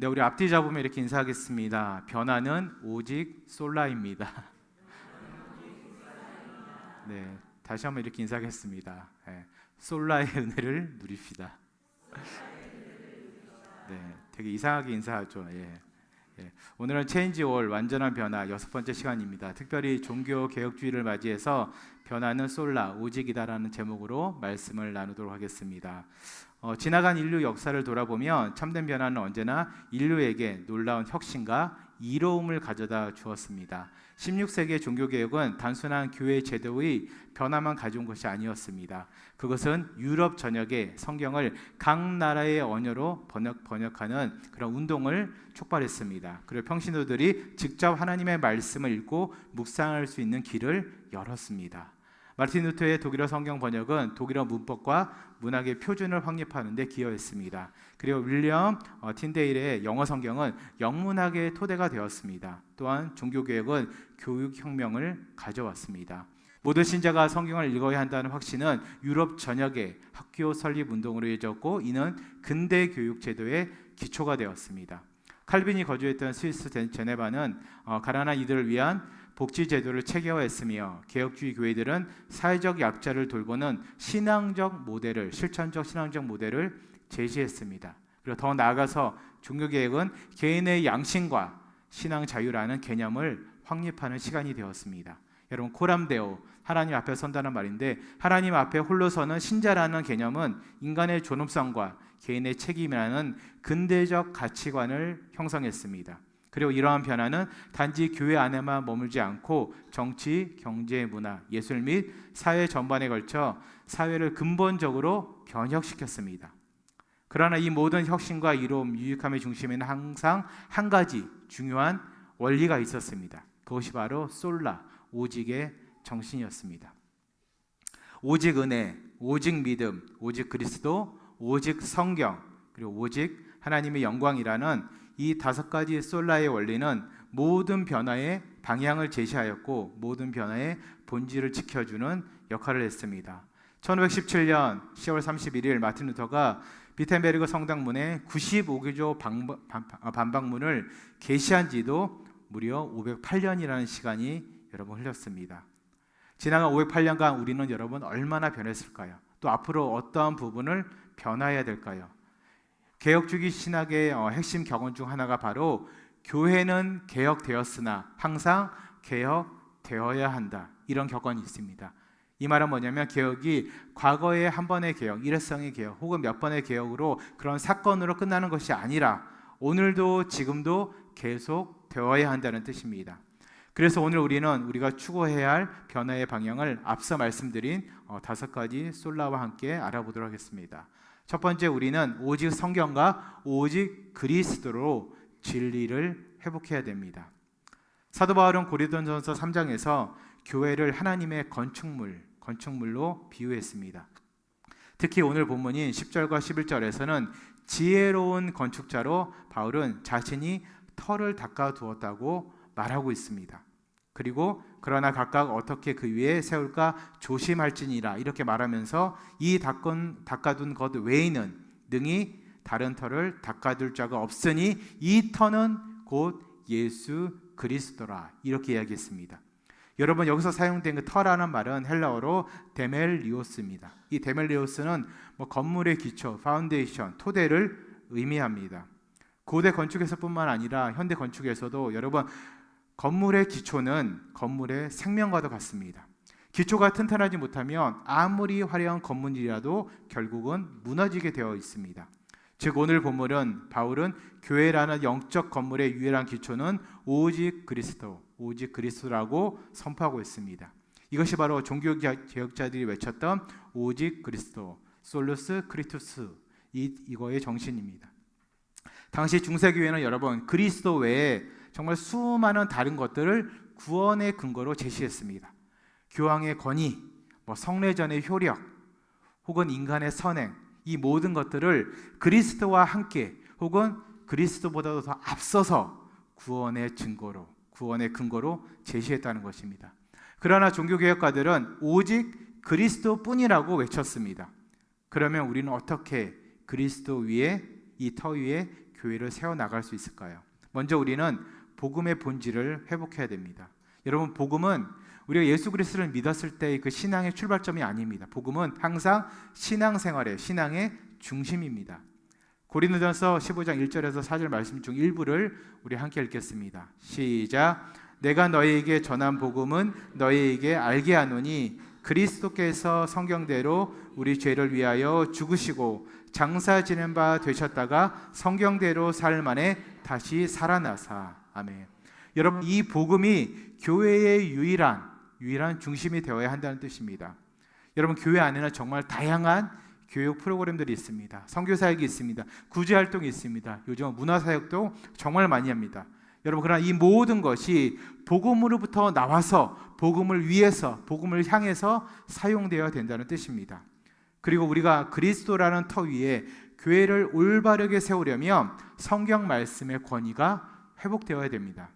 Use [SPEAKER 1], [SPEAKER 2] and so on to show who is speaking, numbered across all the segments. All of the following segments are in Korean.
[SPEAKER 1] 네, 우리 앞뒤 잡으면 이렇게 인사하겠습니다. 변화는 오직 솔라입니다. 네, 다시 한번 이렇게 인사하겠습니다. 네, 솔라의 은혜를 누립시다. 네, 되게 이상하게 인사하죠. 예. 예. 오늘은 체인지 올 완전한 변화 여섯 번째 시간입니다. 특별히 종교 개혁주의를 맞이해서 변화는 솔라 오직이다라는 제목으로 말씀을 나누도록 하겠습니다. 어, 지나간 인류 역사를 돌아보면 참된 변화는 언제나 인류에게 놀라운 혁신과 이로움을 가져다 주었습니다. 16세기의 종교개혁은 단순한 교회 제도의 변화만 가져온 것이 아니었습니다. 그것은 유럽 전역에 성경을 각 나라의 언어로 번역, 번역하는 그런 운동을 촉발했습니다. 그리고 평신도들이 직접 하나님의 말씀을 읽고 묵상할 수 있는 길을 열었습니다. 마르틴 루터의 독일어 성경 번역은 독일어 문법과 문학의 표준을 확립하는 데 기여했습니다. 그리고 윌리엄 어, 틴데일의 영어 성경은 영문학의 토대가 되었습니다. 또한 종교 개혁은 교육 혁명을 가져왔습니다. 모든 신자가 성경을 읽어야 한다는 확신은 유럽 전역의 학교 설립 운동으로 이어졌고 이는 근대 교육 제도의 기초가 되었습니다. 칼빈이 거주했던 스위스 제네바는 어, 가난한 이들을 위한 복지 제도를 체계화했으며 개혁주의 교회들은 사회적 약자를 돌보는 신앙적 모델을 실천적 신앙적 모델을 제시했습니다. 그리고 더 나아가서 종교 개혁은 개인의 양심과 신앙 자유라는 개념을 확립하는 시간이 되었습니다. 여러분 코람데오 하나님 앞에 선다는 말인데 하나님 앞에 홀로 서는 신자라는 개념은 인간의 존엄성과 개인의 책임이라는 근대적 가치관을 형성했습니다. 그리고 이러한 변화는 단지 교회 안에만 머물지 않고 정치, 경제, 문화, 예술 및 사회 전반에 걸쳐 사회를 근본적으로 변혁시켰습니다. 그러나 이 모든 혁신과 이로움, 유익함의 중심에는 항상 한 가지 중요한 원리가 있었습니다. 그것이 바로 솔라, 오직의 정신이었습니다. 오직 은혜, 오직 믿음, 오직 그리스도, 오직 성경, 그리고 오직 하나님의 영광이라는 이 다섯 가지 솔라의 원리는 모든 변화의 방향을 제시하였고 모든 변화의 본질을 지켜주는 역할을 했습니다. 1517년 10월 31일 마틴 루터가 비텐베르그 성당문에 95개조 반박문을 게시한 지도 무려 508년이라는 시간이 여러분 흘렸습니다. 지나간 508년간 우리는 여러분 얼마나 변했을까요? 또 앞으로 어떠한 부분을 변화해야 될까요? 개혁주의 신학의 어, 핵심 격언 중 하나가 바로 교회는 개혁되었으나 항상 개혁되어야 한다. 이런 격언이 있습니다. 이 말은 뭐냐면 개혁이 과거의 한 번의 개혁, 일회성의 개혁 혹은 몇 번의 개혁으로 그런 사건으로 끝나는 것이 아니라 오늘도 지금도 계속 되어야 한다는 뜻입니다. 그래서 오늘 우리는 우리가 추구해야 할 변화의 방향을 앞서 말씀드린 어, 다섯 가지 솔라와 함께 알아보도록 하겠습니다. 첫 번째 우리는 오직 성경과 오직 그리스도로 진리를 회복해야 됩니다. 사도 바울은 고린도전서 3장에서 교회를 하나님의 건축물, 건축물로 비유했습니다. 특히 오늘 본문인 10절과 11절에서는 지혜로운 건축자로 바울은 자신이 털을 닦아 두었다고 말하고 있습니다. 그리고 그러나 각각 어떻게 그 위에 세울까 조심할지니라 이렇게 말하면서 이 닦은, 닦아둔 것 외에는 능히 다른 터를 닦아둘 자가 없으니 이 터는 곧 예수 그리스도라 이렇게 이야기했습니다. 여러분 여기서 사용된 그 터라는 말은 헬라어로 데멜리오스입니다. 이 데멜리오스는 뭐 건물의 기초, 파운데이션, 토대를 의미합니다. 고대 건축에서뿐만 아니라 현대 건축에서도 여러분 건물의 기초는 건물의 생명과도 같습니다. 기초가 튼튼하지 못하면 아무리 화려한 건물이라도 결국은 무너지게 되어 있습니다. 즉 오늘 본문은 바울은 교회라는 영적 건물의 유일한 기초는 오직 그리스도, 오직 그리스도라고 선포하고 있습니다. 이것이 바로 종교 개혁자들이 외쳤던 오직 그리스도, 솔루스 크리투스 이 이거의 정신입니다. 당시 중세 교회는 여러분 그리스도 외에 정말 수많은 다른 것들을 구원의 근거로 제시했습니다. 교황의 권위, 뭐 성례전의 효력, 혹은 인간의 선행, 이 모든 것들을 그리스도와 함께 혹은 그리스도보다도 더 앞서서 구원의 증거로, 구원의 근거로 제시했다는 것입니다. 그러나 종교개혁가들은 오직 그리스도뿐이라고 외쳤습니다. 그러면 우리는 어떻게 그리스도 위에 이 터 위에 교회를 세워 나갈 수 있을까요? 먼저 우리는 복음의 본질을 회복해야 됩니다. 여러분 복음은 우리가 예수 그리스도를 믿었을 때의 그 신앙의 출발점이 아닙니다. 복음은 항상 신앙생활의 신앙의 중심입니다. 고린도전서 15장 1절에서 4절 말씀 중 일부를 우리 함께 읽겠습니다. 시작. 내가 너희에게 전한 복음은 너희에게 알게 하노니 그리스도께서 성경대로 우리 죄를 위하여 죽으시고 장사 지낸 바 되셨다가 성경대로 살 만에 다시 살아나사 아멘. 여러분 이 복음이 교회의 유일한 유일한 중심이 되어야 한다는 뜻입니다. 여러분 교회 안에는 정말 다양한 교육 프로그램들이 있습니다. 선교 사역이 있습니다. 구제 활동이 있습니다. 요즘 문화 사역도 정말 많이 합니다. 여러분 그러나 이 모든 것이 복음으로부터 나와서 복음을 위해서 복음을 향해서 사용되어야 된다는 뜻입니다. 그리고 우리가 그리스도라는 터 위에 교회를 올바르게 세우려면 성경 말씀의 권위가 회복되어야 됩니다.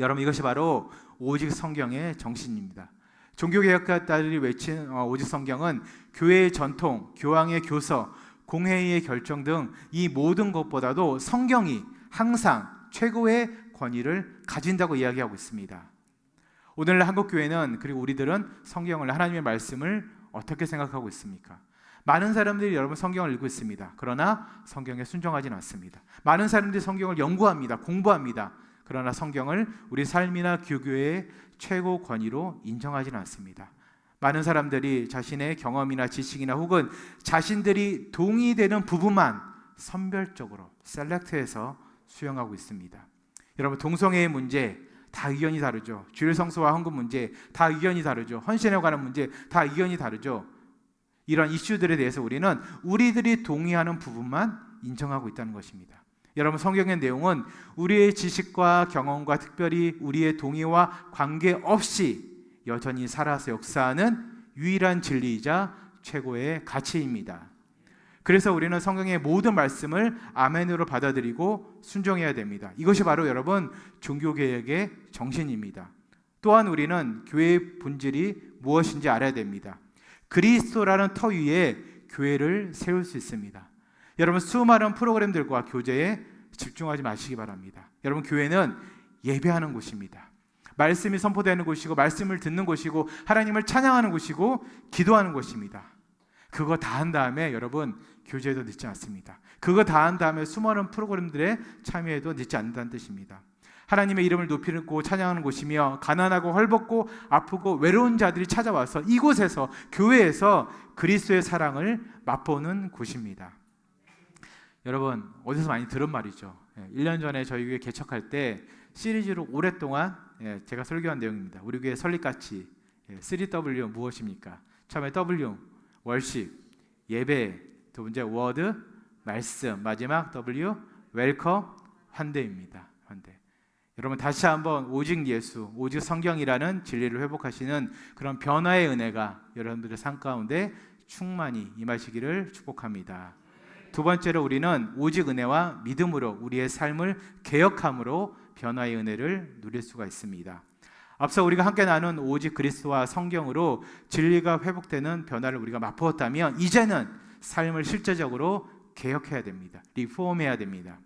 [SPEAKER 1] 여러분 이것이 바로 오직 성경의 정신입니다. 종교개혁가들이 외친 어, 오직 성경은 교회의 전통, 교황의 교서, 공회의 결정 등 이 모든 것보다도 성경이 항상 최고의 권위를 가진다고 이야기하고 있습니다. 오늘날 한국 교회는 그리고 우리들은 성경을 하나님의 말씀을 어떻게 생각하고 있습니까? 많은 사람들이 여러분 성경을 읽고 있습니다. 그러나 성경에 순종하지는 않습니다. 많은 사람들이 성경을 연구합니다. 공부합니다. 그러나 성경을 우리 삶이나 교교의 최고 권위로 인정하지는 않습니다. 많은 사람들이 자신의 경험이나 지식이나 혹은 자신들이 동의되는 부분만 선별적으로 셀렉트해서 수용하고 있습니다. 여러분 동성애의 문제 다 의견이 다르죠. 주일 성소와 헌금 문제 다 의견이 다르죠. 헌신에 관한 문제 다 의견이 다르죠. 이런 이슈들에 대해서 우리는 우리들이 동의하는 부분만 인정하고 있다는 것입니다. 여러분 성경의 내용은 우리의 지식과 경험과 특별히 우리의 동의와 관계없이 여전히 살아서 역사하는 유일한 진리이자 최고의 가치입니다. 그래서 우리는 성경의 모든 말씀을 아멘으로 받아들이고 순종해야 됩니다. 이것이 바로 여러분 종교 개혁의 정신입니다. 또한 우리는 교회의 본질이 무엇인지 알아야 됩니다. 그리스도라는 터 위에 교회를 세울 수 있습니다. 여러분 수많은 프로그램들과 교제에 집중하지 마시기 바랍니다. 여러분 교회는 예배하는 곳입니다. 말씀이 선포되는 곳이고 말씀을 듣는 곳이고 하나님을 찬양하는 곳이고 기도하는 곳입니다. 그거 다 한 다음에 여러분 교제도 늦지 않습니다. 그거 다 한 다음에 수많은 프로그램들에 참여해도 늦지 않는다는 뜻입니다. 하나님의 이름을 높이고 찬양하는 곳이며 가난하고 헐벗고 아프고 외로운 자들이 찾아와서 이곳에서 교회에서 그리스도의 사랑을 맛보는 곳입니다. 여러분 어디서 많이 들은 말이죠. 1년 예, 전에 저희 교회 개척할 때 시리즈로 오랫동안 예, 제가 설교한 내용입니다. 우리 교회 설립가치 3W 예, 무엇입니까? 처음에 W 월십 예배 두 번째 워드 말씀 마지막 W 웰컴 환대입니다. 환대. 여러분 다시 한번 오직 예수, 오직 성경이라는 진리를 회복하시는 그런 변화의 은혜가 여러분들의 삶 가운데 충만히 임하시기를 축복합니다. 두 번째로 우리는 오직 은혜와 믿음으로 우리의 삶을 개혁함으로 변화의 은혜를 누릴 수가 있습니다. 앞서 우리가 함께 나눈 오직 그리스도와 성경으로 진리가 회복되는 변화를 우리가 맛보았다면 이제는 삶을 실제적으로 개혁해야 됩니다. 리폼해야 됩니다.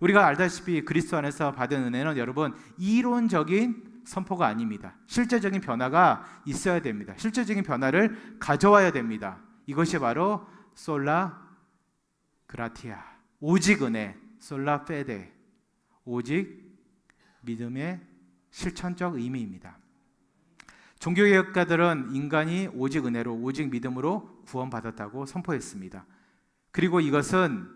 [SPEAKER 1] 우리가 알다시피 그리스도 안에서 받은 은혜는 여러분 이론적인 선포가 아닙니다. 실제적인 변화가 있어야 됩니다. 실제적인 변화를 가져와야 됩니다. 이것이 바로 솔라 그라티아 오직 은혜 솔라 페데 오직 믿음의 실천적 의미입니다. 종교개혁가들은 인간이 오직 은혜로 오직 믿음으로 구원받았다고 선포했습니다. 그리고 이것은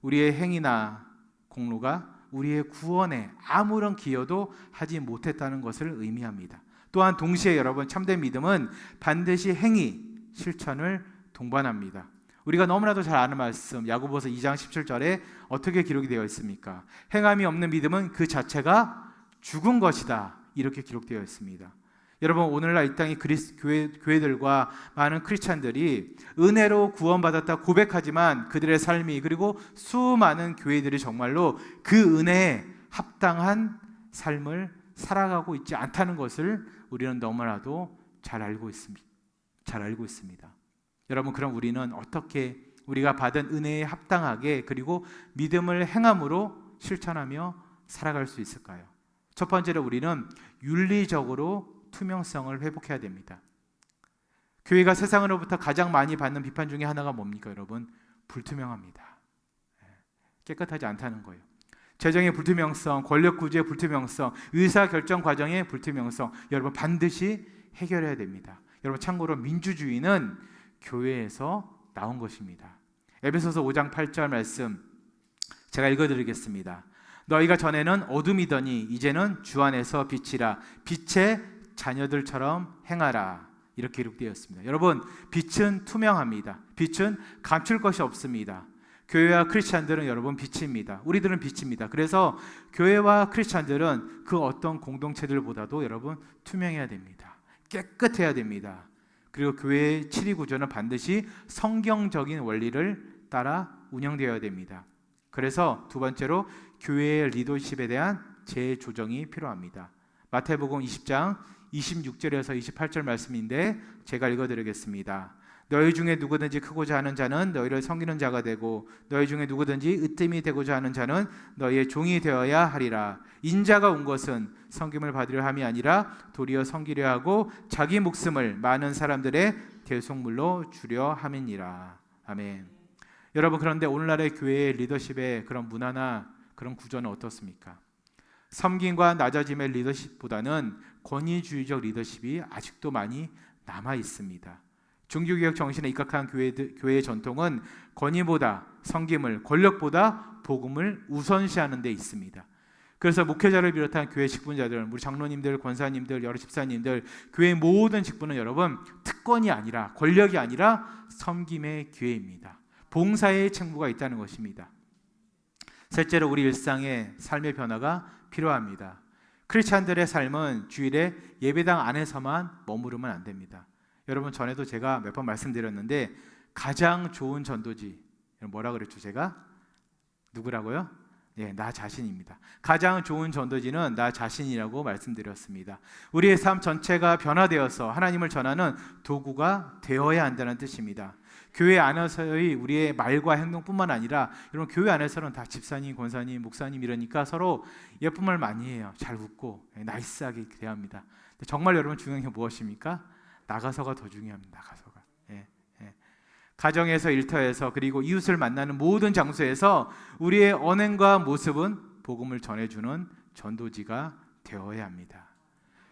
[SPEAKER 1] 우리의 행위나 공로가 우리의 구원에 아무런 기여도 하지 못했다는 것을 의미합니다. 또한 동시에 여러분 참된 믿음은 반드시 행위, 실천을 동반합니다. 우리가 너무나도 잘 아는 말씀 야고보서 2장 17절에 어떻게 기록이 되어 있습니까? 행함이 없는 믿음은 그 자체가 죽은 것이다. 이렇게 기록되어 있습니다. 여러분 오늘날 이 땅의 그리스 교회 교회들과 많은 크리스찬들이 은혜로 구원받았다 고백하지만 그들의 삶이 그리고 수많은 교회들이 정말로 그 은혜에 합당한 삶을 살아가고 있지 않다는 것을 우리는 너무나도 잘 알고 있습니다. 잘 알고 있습니다. 여러분 그럼 우리는 어떻게 우리가 받은 은혜에 합당하게 그리고 믿음을 행함으로 실천하며 살아갈 수 있을까요? 첫 번째로 우리는 윤리적으로 투명성을 회복해야 됩니다. 교회가 세상으로부터 가장 많이 받는 비판 중에 하나가 뭡니까, 여러분? 불투명합니다. 예, 깨끗하지 않다는 거예요. 재정의 불투명성, 권력 구조의 불투명성, 의사 결정 과정의 불투명성, 여러분 반드시 해결해야 됩니다. 여러분 참고로 민주주의는 교회에서 나온 것입니다. 에베소서 5장 8절 말씀 제가 읽어드리겠습니다. 너희가 전에는 어둠이더니 이제는 주 안에서 빛이라 빛의 자녀들처럼 행하라 이렇게 기록되어 있습니다. 여러분 빛은 투명합니다. 빛은 감출 것이 없습니다. 교회와 크리스찬들은 여러분 빛입니다. 우리들은 빛입니다. 그래서 교회와 크리스찬들은 그 어떤 공동체들보다도 여러분 투명해야 됩니다. 깨끗해야 됩니다. 그리고 교회의 치리 구조는 반드시 성경적인 원리를 따라 운영되어야 됩니다. 그래서 두 번째로 교회의 리더십에 대한 재조정이 필요합니다. 마태복음 20장 26절에서 28절 말씀인데 제가 읽어드리겠습니다. 너희 중에 누구든지 크고자 하는 자는 너희를 섬기는 자가 되고 너희 중에 누구든지 으뜸이 되고자 하는 자는 너희의 종이 되어야 하리라. 인자가 온 것은 섬김을 받으려 함이 아니라 도리어 섬기려 하고 자기 목숨을 많은 사람들의 대속물로 주려 함이니라. 아멘. 여러분 그런데 오늘날의 교회의 리더십의 그런 문화나 그런 구조는 어떻습니까? 섬김과 낮아짐의 리더십보다는 권위주의적 리더십이 아직도 많이 남아 있습니다. 종교개혁 정신에 입각한 교회, 교회의 전통은 권위보다 섬김을, 권력보다 복음을 우선시하는 데 있습니다. 그래서 목회자를 비롯한 교회 직분자들, 우리 장로님들, 권사님들, 여러 집사님들, 교회 모든 직분은 여러분 특권이 아니라 권력이 아니라 섬김의 기회입니다. 봉사의 책무가 있다는 것입니다. 셋째로 우리 일상의 삶의 변화가 필요합니다. 크리스찬들의 삶은 주일에 예배당 안에서만 머무르면 안 됩니다. 여러분 전에도 제가 몇 번 말씀드렸는데 가장 좋은 전도지 뭐라 그랬죠 제가 누구라고요? 예, 나 자신입니다. 가장 좋은 전도지는 나 자신이라고 말씀드렸습니다. 우리의 삶 전체가 변화되어서 하나님을 전하는 도구가 되어야 한다는 뜻입니다. 교회 안에서의 우리의 말과 행동뿐만 아니라 이런 교회 안에서는 다 집사님, 권사님, 목사님 이러니까 서로 예쁜 말 많이 해요. 잘 웃고 예, 나이스하게 대합니다. 정말 여러분 중요한 게 무엇입니까? 나가서가 더 중요합니다. 나가서가. 예, 예. 가정에서 일터에서 그리고 이웃을 만나는 모든 장소에서 우리의 언행과 모습은 복음을 전해주는 전도지가 되어야 합니다.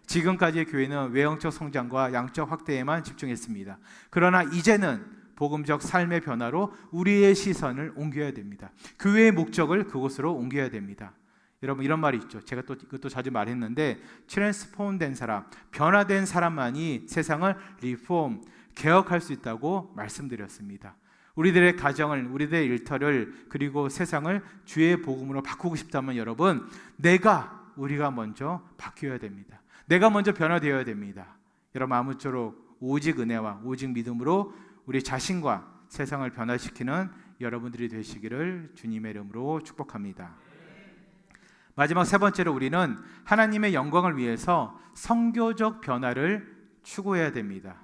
[SPEAKER 1] 지금까지의 교회는 외형적 성장과 양적 확대에만 집중했습니다. 그러나 이제는 복음적 삶의 변화로 우리의 시선을 옮겨야 됩니다. 교회의 목적을 그곳으로 옮겨야 됩니다. 여러분 이런 말이 있죠. 제가 또 이것도 자주 말했는데 트랜스폼된 사람, 변화된 사람만이 세상을 리폼, 개혁할 수 있다고 말씀드렸습니다. 우리들의 가정을, 우리들의 일터를 그리고 세상을 주의 복음으로 바꾸고 싶다면 여러분, 내가 우리가 먼저 바뀌어야 됩니다. 내가 먼저 변화되어야 됩니다. 여러분 아무쪼록 오직 은혜와 오직 믿음으로 우리 자신과 세상을 변화시키는 여러분들이 되시기를 주님의 이름으로 축복합니다. 마지막 세 번째로 우리는 하나님의 영광을 위해서 성교적 변화를 추구해야 됩니다.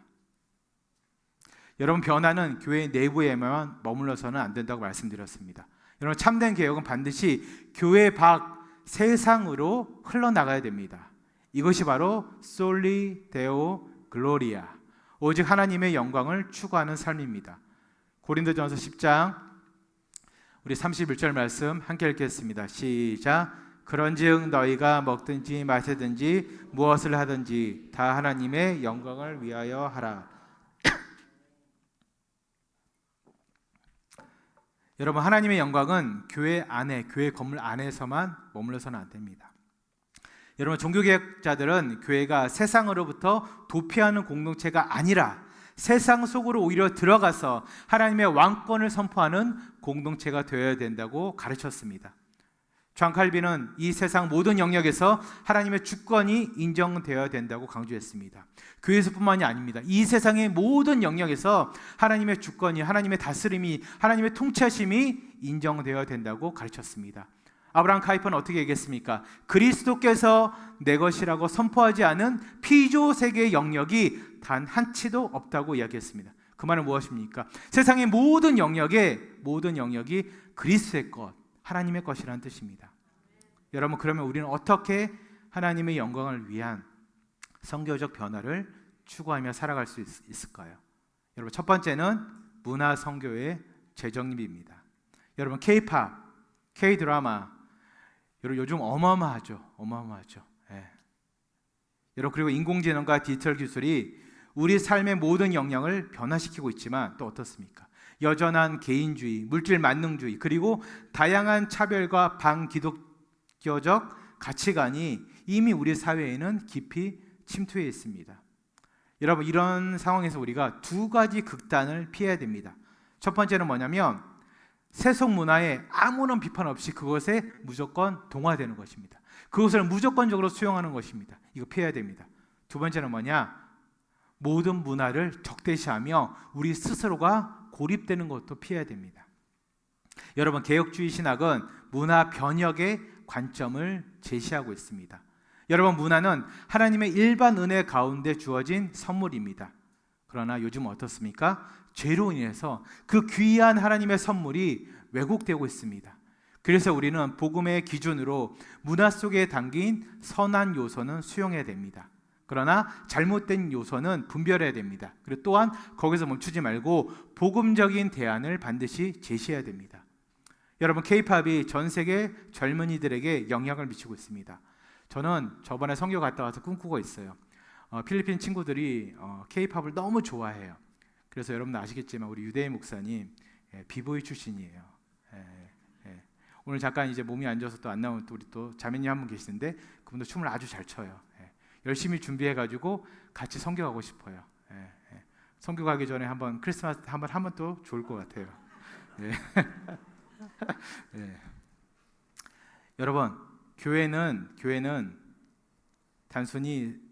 [SPEAKER 1] 여러분 변화는 교회 내부에만 머물러서는 안 된다고 말씀드렸습니다. 여러분 참된 개혁은 반드시 교회 밖 세상으로 흘러나가야 됩니다. 이것이 바로 솔리 데오 글로리아 오직 하나님의 영광을 추구하는 삶입니다. 고린도전서 10장 우리 31절 말씀 함께 읽겠습니다. 시작 그런즉 너희가 먹든지 마시든지 무엇을 하든지 다 하나님의 영광을 위하여 하라. 여러분 하나님의 영광은 교회 안에 교회 건물 안에서만 머물러서는 안 됩니다. 여러분 종교개혁자들은 교회가 세상으로부터 도피하는 공동체가 아니라 세상 속으로 오히려 들어가서 하나님의 왕권을 선포하는 공동체가 되어야 된다고 가르쳤습니다. 존 칼빈은 이 세상 모든 영역에서 하나님의 주권이 인정되어야 된다고 강조했습니다. 교회에서뿐만이 아닙니다. 이 세상의 모든 영역에서 하나님의 주권이 하나님의 다스림이 하나님의 통치하심이 인정되어야 된다고 가르쳤습니다. 아브라함 카이퍼는 어떻게 얘기했습니까? 그리스도께서 내 것이라고 선포하지 않은 피조 세계의 영역이 단 한 치도 없다고 이야기했습니다. 그 말은 무엇입니까? 세상의 모든 영역에 모든 영역이 그리스도의 것, 하나님의 것이라는 뜻입니다. 여러분 그러면 우리는 어떻게 하나님의 영광을 위한 성교적 변화를 추구하며 살아갈 수 있, 을까요 여러분 첫 번째는 문화 성교의 재정립입니다. 여러분 K-팝, K-드라마 여러분 요즘 어마어마하죠. 어마어마하죠. 예. 여러분 그리고 인공지능과 디지털 기술이 우리 삶의 모든 영역을 변화시키고 있지만 또 어떻습니까? 여전한 개인주의, 물질 만능주의, 그리고 다양한 차별과 반기독교적 가치관이 이미 우리 사회에는 깊이 침투해 있습니다. 여러분 이런 상황에서 우리가 두 가지 극단을 피해야 됩니다. 첫 번째는 뭐냐면 세속 문화에 아무런 비판 없이 그것에 무조건 동화되는 것입니다. 그것을 무조건적으로 수용하는 것입니다. 이거 피해야 됩니다. 두 번째는 뭐냐? 모든 문화를 적대시하며 우리 스스로가 고립되는 것도 피해야 됩니다. 여러분 개혁주의 신학은 문화 변혁의 관점을 제시하고 있습니다. 여러분 문화는 하나님의 일반 은혜 가운데 주어진 선물입니다. 그러나 요즘 어떻습니까? 죄로 인해서 그 귀한 하나님의 선물이 왜곡되고 있습니다. 그래서 우리는 복음의 기준으로 문화 속에 담긴 선한 요소는 수용해야 됩니다. 그러나 잘못된 요소는 분별해야 됩니다. 그리고 또한 거기서 멈추지 말고 복음적인 대안을 반드시 제시해야 됩니다. 여러분 케이팝이 전 세계 젊은이들에게 영향을 미치고 있습니다. 저는 저번에 성교 갔다 와서 꿈꾸고 있어요. 어, 필리핀 친구들이 케이팝을 어, 너무 좋아해요. 그래서 여러분 아시겠지만 우리 유대인 목사님 예, 비보이 출신이에요. 예, 예. 오늘 잠깐 이제 몸이 안 좋아서 또 안 나온 또 우리 또 자매님 한 분 계시는데 그분도 춤을 아주 잘 춰요. 예. 열심히 준비해 가지고 같이 성교 가고 싶어요. 예, 예. 성교 가기 전에 한번 크리스마스 한번 하면 또 좋을 것 같아요. 예. 예. 여러분 교회는 교회는 단순히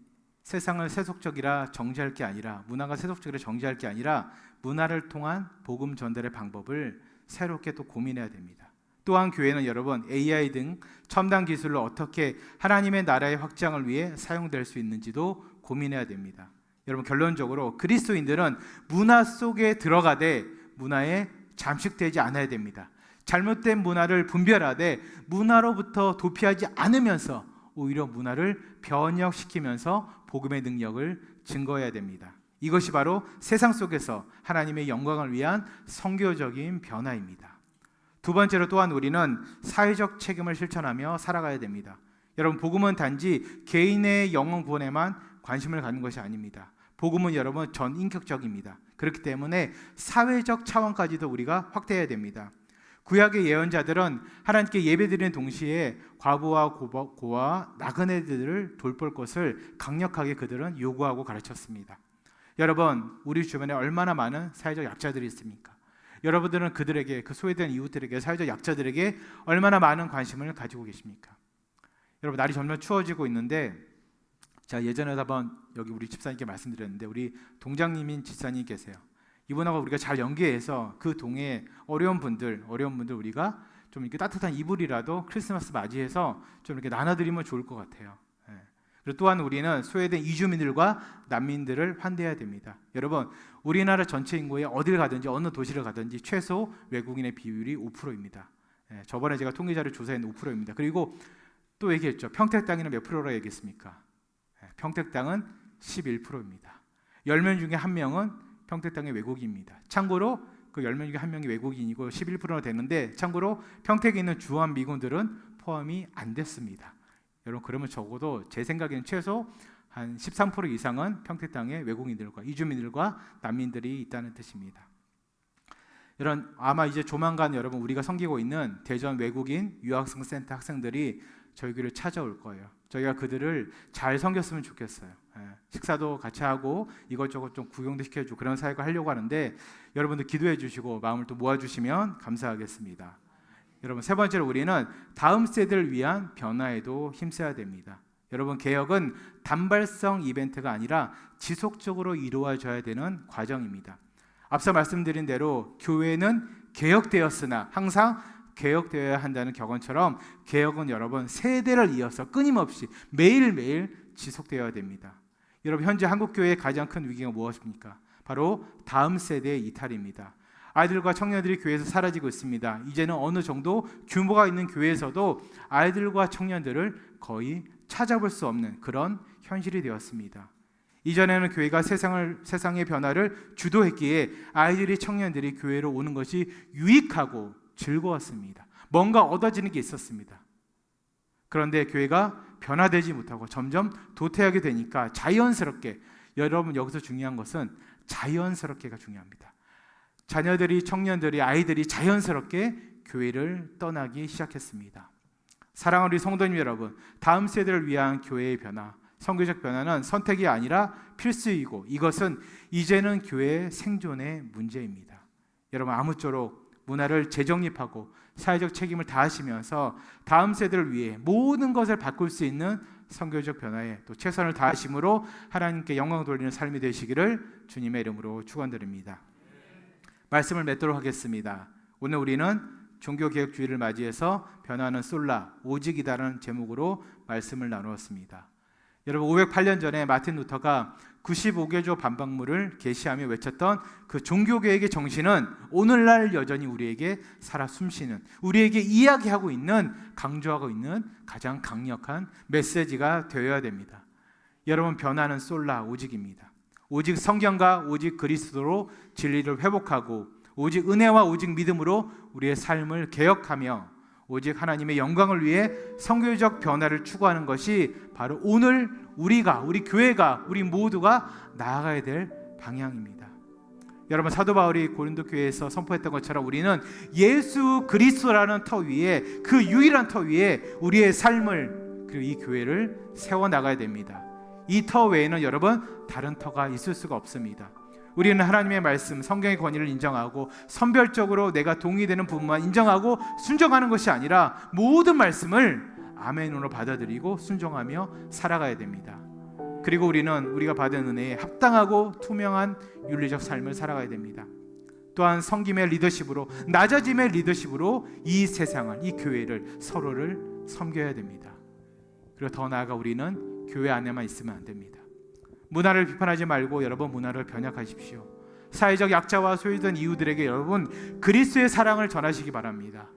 [SPEAKER 1] 세상을 세속적이라 정지할 게 아니라 문화가 세속적이라 정지할 게 아니라 문화를 통한 복음 전달의 방법을 새롭게 또 고민해야 됩니다. 또한 교회는 여러분 AI 등 첨단 기술을 어떻게 하나님의 나라의 확장을 위해 사용될 수 있는지도 고민해야 됩니다. 여러분 결론적으로 그리스도인들은 문화 속에 들어가되 문화에 잠식되지 않아야 됩니다. 잘못된 문화를 분별하되 문화로부터 도피하지 않으면서 오히려 문화를 변혁시키면서 복음의 능력을 증거해야 됩니다. 이것이 바로 세상 속에서 하나님의 영광을 위한 성교적인 변화입니다. 두 번째로 또한 우리는 사회적 책임을 실천하며 살아가야 됩니다. 여러분 복음은 단지 개인의 영혼 구원에만 관심을 갖는 것이 아닙니다. 복음은 여러분 전 인격적입니다. 그렇기 때문에 사회적 차원까지도 우리가 확대해야 됩니다. 구약의 예언자들은 하나님께 예배드리는 동시에 과부와 고와 나그네들을 돌볼 것을 강력하게 그들은 요구하고 가르쳤습니다. 여러분, 우리 주변에 얼마나 많은 사회적 약자들이 있습니까? 여러분들은 그들에게 그 소외된 이웃들에게 사회적 약자들에게 얼마나 많은 관심을 가지고 계십니까? 여러분 날이 점점 추워지고 있는데 자 예전에 한번 여기 우리 집사님께 말씀드렸는데 우리 동장님인 집사님 계세요. 이분하고 우리가 잘 연계해서 그 동에 어려운 분들, 어려운 분들 우리가 좀 이렇게 따뜻한 이불이라도 크리스마스 맞이해서 좀 이렇게 나눠드리면 좋을 것 같아요. 예. 그리고 또한 우리는 소외된 이주민들과 난민들을 환대해야 됩니다. 여러분, 우리나라 전체 인구의 어딜 가든지 어느 도시를 가든지 최소 외국인의 비율이 5%입니다. 예. 저번에 제가 통계자료 조사했는데 5%입니다. 그리고 또 얘기했죠. 평택 땅에는 몇 프로라 얘기했습니까? 예. 평택 땅은 11%입니다. 10명 중에 한 명은 평택 땅의 외국인입니다. 참고로 그 10명 중에 한 명이 외국인이고 11%나 되는데 참고로 평택에 있는 주한 미군들은 포함이 안 됐습니다. 여러분 그러면 적어도 제 생각에는 최소 한 13% 이상은 평택 땅의 외국인들과 이주민들과 난민들이 있다는 뜻입니다. 여러분 아마 이제 조만간 여러분 우리가 섬기고 있는 대전 외국인 유학생 센터 학생들이 저희 교회를 찾아올 거예요. 저희가 그들을 잘 섬겼으면 좋겠어요. 예, 식사도 같이 하고 이것저것 좀 구경도 시켜주고 그런 사역을 하려고 하는데 여러분들 기도해 주시고 마음을 또 모아주시면 감사하겠습니다. 여러분 세 번째로 우리는 다음 세대를 위한 변화에도 힘써야 됩니다. 여러분 개혁은 단발성 이벤트가 아니라 지속적으로 이루어져야 되는 과정입니다. 앞서 말씀드린 대로 교회는 개혁되었으나 항상 개혁되어야 한다는 격언처럼 개혁은 여러분 세대를 이어서 끊임없이 매일매일 지속되어야 됩니다. 여러분 현재 한국 교회의 가장 큰 위기가 무엇입니까? 바로 다음 세대의 이탈입니다. 아이들과 청년들이 교회에서 사라지고 있습니다. 이제는 어느 정도 규모가 있는 교회에서도 아이들과 청년들을 거의 찾아볼 수 없는 그런 현실이 되었습니다. 이전에는 교회가 세상을 세상의 변화를 주도했기에 아이들이 청년들이 교회로 오는 것이 유익하고 즐거웠습니다. 뭔가 얻어지는 게 있었습니다. 그런데 교회가 변화되지 못하고 점점 도태하게 되니까 자연스럽게 여러분 여기서 중요한 것은 자연스럽게가 중요합니다. 자녀들이 청년들이 아이들이 자연스럽게 교회를 떠나기 시작했습니다. 사랑하는 우리 성도님 여러분, 다음 세대를 위한 교회의 변화, 성교적 변화는 선택이 아니라 필수이고 이것은 이제는 교회의 생존의 문제입니다. 여러분 아무쪼록 문화를 재정립하고 사회적 책임을 다하시면서 다음 세대를 위해 모든 것을 바꿀 수 있는 성교적 변화에 또 최선을 다하심으로 하나님께 영광 돌리는 삶이 되시기를 주님의 이름으로 축원드립니다. 말씀을 맺도록 하겠습니다. 오늘 우리는 종교 개혁주의를 맞이해서 변화는 솔라 오직이다라는 제목으로 말씀을 나누었습니다. 여러분 508년 전에 마틴 루터가 95개조 반박문을 게시하며 외쳤던 그 종교 개혁의 정신은 오늘날 여전히 우리에게 살아 숨쉬는 우리에게 이야기하고 있는 강조하고 있는 가장 강력한 메시지가 되어야 됩니다. 여러분 변화는 솔라 오직입니다. 오직 성경과 오직 그리스도로 진리를 회복하고 오직 은혜와 오직 믿음으로 우리의 삶을 개혁하며 오직 하나님의 영광을 위해 성교적 변화를 추구하는 것이 바로 오늘 우리가 우리 교회가 우리 모두가 나아가야 될 방향입니다. 여러분 사도 바울이 고린도 교회에서 선포했던 것처럼 우리는 예수 그리스도라는 터 위에 그 유일한 터 위에 우리의 삶을 그리고 이 교회를 세워 나가야 됩니다. 이 터 외에는 여러분 다른 터가 있을 수가 없습니다. 우리는 하나님의 말씀, 성경의 권위를 인정하고 선별적으로 내가 동의되는 부분만 인정하고 순종하는 것이 아니라 모든 말씀을 아멘으로 받아들이고 순종하며 살아가야 됩니다. 그리고 우리는 우리가 받은 은혜에 합당하고 투명한 윤리적 삶을 살아가야 됩니다. 또한 성김의 리더십으로 낮아짐의 리더십으로 이 세상을 이 교회를 서로를 섬겨야 됩니다. 그리고 더 나아가 우리는 교회 안에만 있으면 안 됩니다. 문화를 비판하지 말고 여러분 문화를 변혁하십시오. 사회적 약자와 소외된 이웃들에게 여러분 그리스도의 사랑을 전하시기 바랍니다.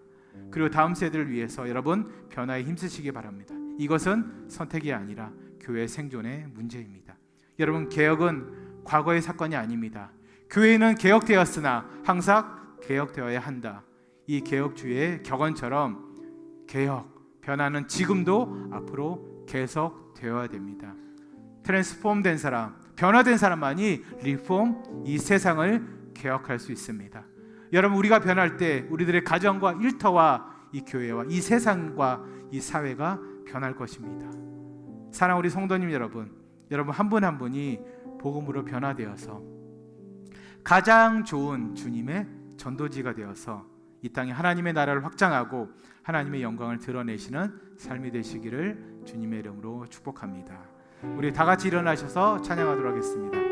[SPEAKER 1] 그리고 다음 세대를 위해서 여러분 변화에 힘쓰시기 바랍니다. 이것은 선택이 아니라 교회 생존의 문제입니다. 여러분 개혁은 과거의 사건이 아닙니다. 교회는 개혁되었으나 항상 개혁되어야 한다. 이 개혁주의의 격언처럼 개혁 변화는 지금도 앞으로 계속되어야 됩니다. 트랜스폼된 사람, 변화된 사람만이 리폼 이 세상을 개혁할 수 있습니다. 여러분 우리가 변할 때 우리들의 가정과 일터와 이 교회와 이 세상과 이 사회가 변할 것입니다. 사랑 우리 성도님 여러분, 여러분 한 분 한 분이 복음으로 변화되어서 가장 좋은 주님의 전도지가 되어서 이 땅에 하나님의 나라를 확장하고 하나님의 영광을 드러내시는 삶이 되시기를 주님의 이름으로 축복합니다. 우리 다 같이 일어나셔서 찬양하도록 하겠습니다.